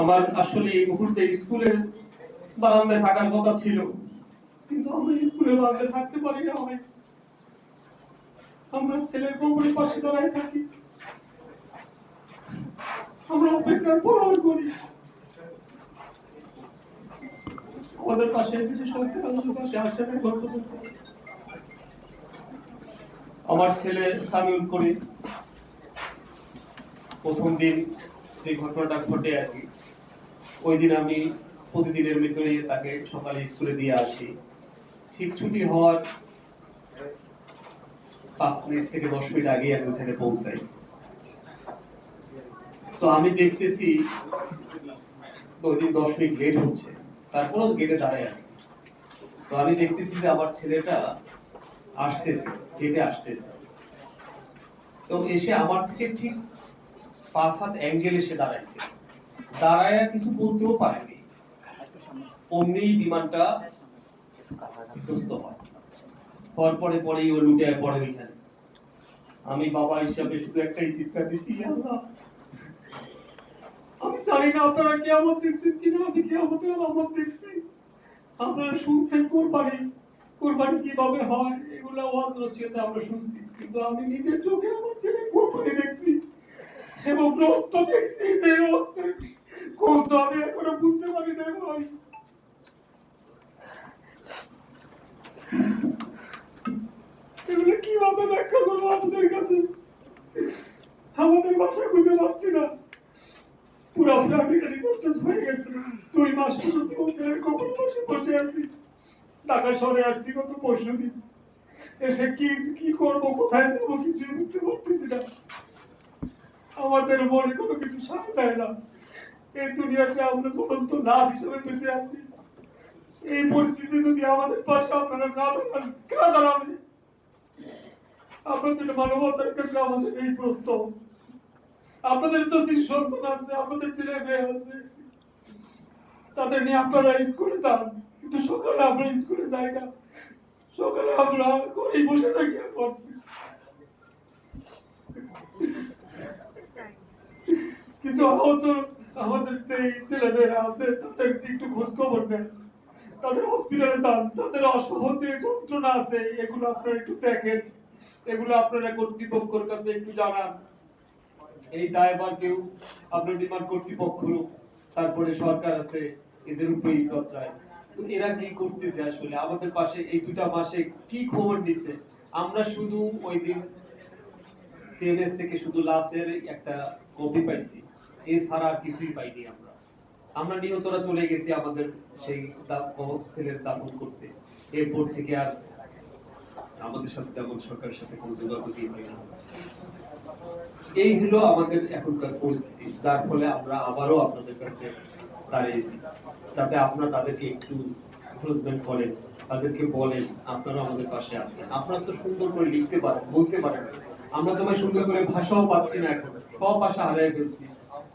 আমার আসলে এই মুহূর্তে স্কুলে বারান্দায় থাকার কথা ছিল। কিন্তু আমরা স্কুলে বারান্দায় থাকতে পারি না অনেক। আমরা ছেলের কোমরের পাশে দাঁড়ায় থাকি। আমরা অপেক্ষার পরোয়ার করি। আমাদের পাশে কিছু সরকার আমাদের পাশে আসে না গল্প। আমার ছেলে সামিউল করে প্রথম দিন যে ঘটনাটা ঘটে আর কি। ওই দিন আমি প্রতিদিনের ভিতরে তাকে সকালে স্কুলে দিয়ে আসি। ঠিক ছুটি হওয়ার পাঁচ মিনিট থেকে দশ মিনিট আগে আমি ওখানে পৌঁছাই। তো আমি দেখতেছি ওই দিন দশ মিনিট লেট হচ্ছে। তারপরেও গেটে দাঁড়ায় আছে। তো আমি দেখতেছি যে আমার ছেলেটা আসতেছে গেটে আসতেছে। তো এসে আমার থেকে ঠিক পাঁচ হাত অ্যাঙ্গেল এসে দাঁড়াইছে। দাঁড়ায় কিছু বলতেও পারেনি। অমনি বিমানটা সুস্থ হয়। হওয়ার পরে পরেই ও লুটে পড়ে ওইখানে। আমি বাবা হিসাবে শুধু একটাই চিৎকার দিছি আমি জানি না আপনারা কেমন দেখছেন কিনা, আমি কেমতের আলামত দেখছি। আপনারা শুনছেন কোরবানি। কোরবানি কীভাবে হয়? এগুলো ওয়াজ রচিতে আমরা শুনছি। কিন্তু আমি নিজের চোখে আমার ছেলে কোরবানি দেখছি। এবং রক্ত দেখছি যে রক্তের কত আমি এখনও বুঝতে পারি না ভাই। এগুলো কীভাবে ব্যাখ্যা করব আপনাদের কাছে? আমাদের বাসা খুঁজে পাচ্ছি না। পুরো ফ্যামিলিটা ডিজাস্টার হয়ে গেছে। দুই মাস পর্যন্ত ছেলের কখন বসে বসে আছি। ঢাকা শহরে আসছি গত পরশু দিন এসে কি কি করব, কোথায় যাব কিছুই বুঝতে পারতেছি না। আমাদের মনে কোনো কিছু সাথ দেয় না। এই দুনিয়াতে আমরা চলন্ত নাচ হিসেবে বেঁচে আছি। এই পরিস্থিতি যদি আমাদের পাশে আপনারা না দাঁড়ান কারা দাঁড়াবে? আপনাদের মানবতার কাছে আমাদের এই প্রশ্ন। আপনাদের তো সন্তান আছে, আপনাদের ছেলে মেয়ে আছে। তাদের নিয়ে আপনারা স্কুলে যান, কিন্তু সকালে আমরা স্কুলে যাই না। সকালে আমরা ঘরেই বসে থাকি এখন। কিছু আহত, আমাদের যে ছেলে মেয়েরা আছে, তাদের একটু খোঁজ খবর নেন। তাদের হসপিটালে যান। তাদের যন্ত্রণা আছে, এগুলো আপনারা একটু দেখেন। এগুলো আপনারা কর্তৃপক্ষের কাছে একটু জানান। এই দায়ভার কেউ আপনার ডিমান্ড কর্তৃপক্ষ তারপরে সরকার আছে, এদের উপরেই তো এরা কি করতেছে আসলে? আমাদের পাশে এই দুটা মাসে কি খবর নিছে? আমরা শুধু ওই দিন সিএমএস থেকে শুধু লাশের একটা কপি পাইছি। এছাড়া কিছুই পাইনি আমরা। আমরা নিহতরা চলে গেছি আমাদের সেই ছেলের দাপন করতে। এরপর থেকে আর আমাদের সাথে তেমন সরকারের সাথে কোনো যোগাযোগই হয় না। এই হলো আমাদের এখনকার পরিস্থিতি। যার ফলে আমরা আবারও আপনাদের কাছে দাঁড়িয়েছি যাতে আপনারা তাদেরকে একটু করেন তাদেরকে বলেন আপনারা আমাদের পাশে আছেন। আপনারা তো সুন্দর করে লিখতে পারেন, বলতে পারেন। আমরা তোমায় সুন্দর করে ভাষাও পাচ্ছি না এখন। সব ভাষা হারিয়ে ফেলছি।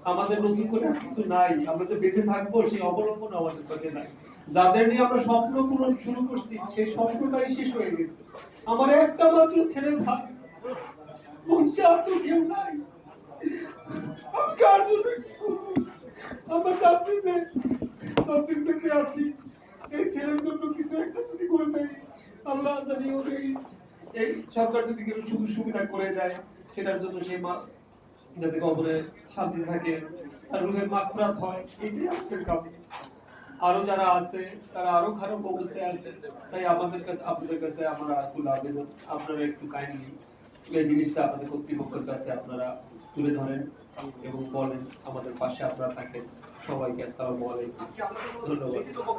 আমাদের নতুন করে কিছু নাই। আমরা যে বেঁচে থাকব, সেই অবলম্বন আমাদের কাছে নাই। যাদের নিয়ে আমরা স্বপ্ন পূরণ শুরু করছি, সেই স্বপ্নটাই শেষ হয়ে গেছে। আমার একটা মাত্র ছেলের ভাই। তো কেউ নাই। আমি কার জন্য আমরা চাচ্ছি যে এই ছেলের জন্য কিছু একটা যদি করে দেয় আল্লাহ জানি ওকে এই- সরকার যদি কিছু সুবিধা করে দেয়, সেটার জন্য সেই মা যাতে কবরে শান্তি থাকে আর রুহের মাকফরাত হয় এটাই আমাদের কামনা আরও যারা আছে তারা আরও খারাপ অবস্থায় আছে তাই আমাদের কাছে আপনাদের কাছে আমার আকুল আবেদন। আপনারা একটু কাইন্ডলি এই জিনিসটা আপনাদের কর্তৃপক্ষের কাছে আপনারা তুলে ধরেন এবং বলেন আমাদের পাশে আপনারা থাকেন। সবাইকে আসসালামু আলাইকুম। ধন্যবাদ।